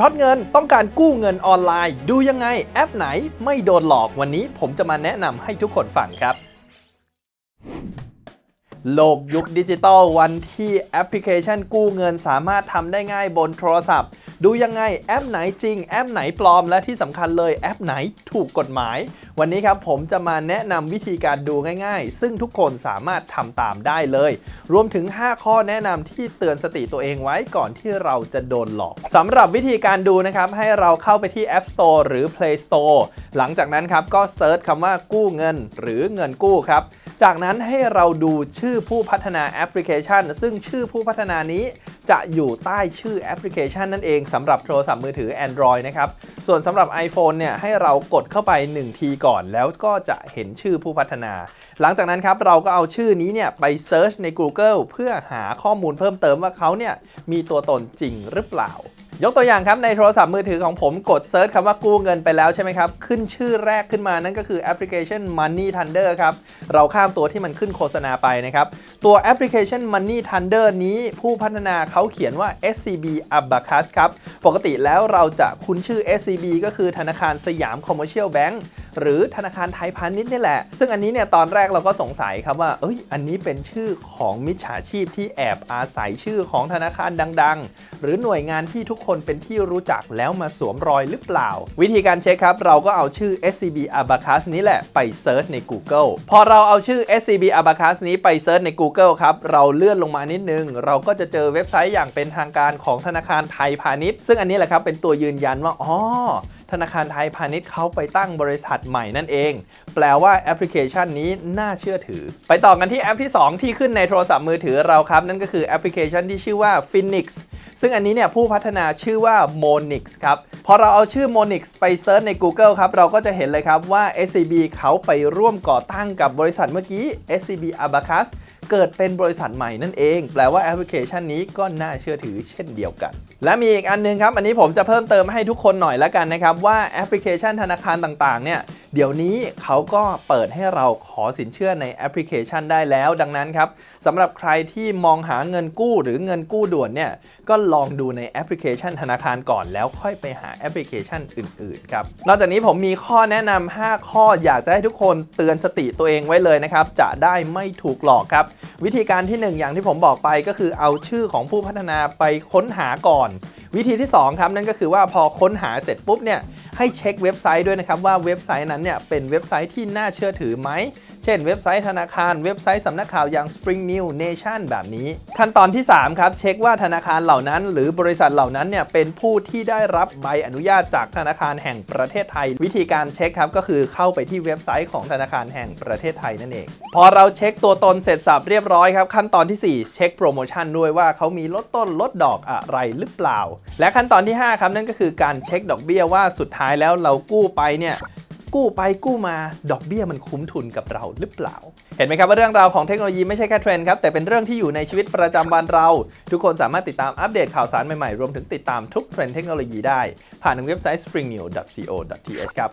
ช็อตเงินต้องการกู้เงินออนไลน์ ดูยังไงแอปไหนไม่โดนหลอกวันนี้ผมจะมาแนะนำให้ทุกคนฟังครับ โลกยุคดิจิตอลวันที่แอปพลิเคชันกู้เงินสามารถทำได้ง่ายบนโทรศัพท์ ดูยังไงแอปไหนจริง แอปไหนปลอม และที่สำคัญเลยแอปไหนถูกกฎหมาย วันนี้ครับผมจะมาแนะนำวิธีการดูง่ายๆ ซึ่งทุกคนสามารถทำตามได้เลย รวมถึง 5 ข้อแนะนำที่เตือนสติตัวเองไว้ก่อนที่เราจะโดนหลอกสำหรับวิธีการดูนะครับให้เราเข้าไปที่ App Store หรือ Play Store หลังจากนั้นครับก็เซิร์ชคำว่ากู้เงิน หรือเงินกู้ครับ จากนั้นให้เราดูชื่อผู้พัฒนาแอปพลิเคชัน ซึ่งชื่อผู้พัฒนานี้จะอยู่ใต้ชื่อแอปพลิเคชันนั่นเองสำหรับโทรศัพท์มือถือ Android นะครับ ส่วนสำหรับ iPhone เนี่ยให้เรากดเข้าไป 1 ทีก่อน แล้วก็จะเห็นชื่อผู้พัฒนา หลังจากนั้นครับเราก็เอาชื่อนี้เนี่ยไปเซิร์ชใน Google เพื่อหาข้อมูลเพิ่มเติมว่าเขาเนี่ยมีตัวตนจริงหรือเปล่า ยกตัวอย่างครับในโทรศัพท์มือถือของผมกดเซิร์ชคำว่ากู้เงินไปแล้วใช่ไหมครับ ขึ้นชื่อแรกขึ้นมานั่นก็คือแอปพลิเคชัน Money Thunder ครับ เราข้ามตัวที่มันขึ้นโฆษณาไปนะครับ ตัวแอปพลิเคชัน Money Thunder นี้ผู้พัฒนาเขาเขียนว่า SCB Abacus ครับ ปกติแล้วเราจะคุ้นชื่อ SCB ก็คือธนาคารสยามคอมเมอร์เชียลแบงก์หรือธนาคารไทยพาณิชย์นี่แหละ ซึ่งอันนี้เนี่ยตอนแรกเราก็สงสัยครับว่า เอ้ย อันนี้เป็นชื่อของมิจฉาชีพที่แอบอาศัยชื่อของธนาคารดัง ๆ หรือหน่วยงานที่ทุกคนเป็นที่รู้จักแล้วมาสวมรอยหรือเปล่า วิธีการเช็คครับ เราก็เอาชื่อ SCB Abacus นี้แหละไปเซิร์ชใน Google พอเราเอาชื่อ SCB Abacus นี้ไปเซิร์ชใน Google ครับ เราเลื่อนลงมานิดนึง เราก็จะเจอเว็บไซต์อย่างเป็นทางการของธนาคารไทยพาณิชย์ ซึ่งอันนี้แหละครับเป็นตัวยืนยันว่าอ๋อ ธนาคารไทยพาณิชย์เขาไปตั้งบริษัทใหม่นั่นเอง แปลว่าแอปพลิเคชันนี้น่าเชื่อถือ ไปต่อกันที่แอปที่ 2 ที่ขึ้นในโทรศัพท์มือถือเราครับ นั่นก็คือแอปพลิเคชันที่ชื่อว่า Phoenix ซึ่งอันนี้เนี่ยผู้พัฒนาชื่อว่า Monix ครับ พอเราเอาชื่อ Monix ไปเซิร์ชใน Google ครับ เราก็จะเห็นเลยครับว่า SCB เขาไปร่วมก่อตั้งกับบริษัทเมื่อกี้ SCB Abacus เกิดเป็นบริษัทใหม่นั่นเอง แปลว่าแอปพลิเคชันนี้ก็น่าเชื่อถือเช่นเดียวกัน และมีอีกอันนึงครับ อันนี้ผมจะเพิ่มเติมให้ทุกคนหน่อยแล้วกันนะครับว่าแอปพลิเคชันธนาคารต่างๆเนี่ย เดี๋ยวนี้เขาก็เปิดให้เราขอสินเชื่อในแอปพลิเคชันได้แล้ว ดังนั้นครับสำหรับใครที่มองหาเงินกู้หรือเงินกู้ด่วนเนี่ยก็ลองดูในแอปพลิเคชันธนาคารก่อนแล้วค่อยไปหาแอปพลิเคชันอื่นๆครับนอกจากนี้ผมมีข้อแนะนำ5ข้ออยากจะให้ทุกคนเตือนสติตัวเองไว้เลยนะครับจะได้ไม่ถูกหลอกครับ วิธีการที่ 1 อย่างที่ผมบอกไปก็คือเอาชื่อของผู้พัฒนาไปค้นหาก่อน วิธีที่2ครับนั่นก็คือว่าพอค้นหาเสร็จปุ๊บเนี่ย ให้เช็คเว็บไซต์ด้วยนะครับว่าเว็บไซต์นั้นเนี่ยเป็นเว็บไซต์ที่น่าเชื่อถือไหม ช่นเว็บไซต์ธนาคาร เว็บไซต์สำนักข่าวอย่าง Spring New Nation แบบนี้ ขั้นตอนที่ 3 ครับ เช็คว่าธนาคารเหล่านั้น หรือบริษัทเหล่านั้นเนี่ยเป็นผู้ที่ได้รับใบอนุญาตจากธนาคารแห่งประเทศไทย วิธีการเช็คครับก็คือเข้าไปที่เว็บไซต์ของธนาคารแห่งประเทศไทยนั่นเอง พอเราเช็คตัวตนเสร็จสับเรียบร้อยครับ ขั้นตอนทีสี่4 เช็คโปรโมชั่นด้วยว่าเขามีลดต้นลดดอกอะไรหรือเปล่า และขั้นตอนที่ 5 ครับนั่นก็คือการเช็คดอกเบี้ยว่าสุดท้ายแล้วเรากู้ไปเนี่ย กู้ไปกู้มาดอกเบี้ยมันคุ้มทุนกับเราหรือเปล่า เห็นไหมครับว่าเรื่องราวของเทคโนโลยีไม่ใช่แค่เทรนด์ครับ แต่เป็นเรื่องที่อยู่ในชีวิตประจำวันเรา ทุกคนสามารถติดตามอัปเดตข่าวสารใหม่ๆ รวมถึงติดตามทุกเทรนด์เทคโนโลยีได้ ผ่านทางเว็บไซต์ springnew.co.th ครับ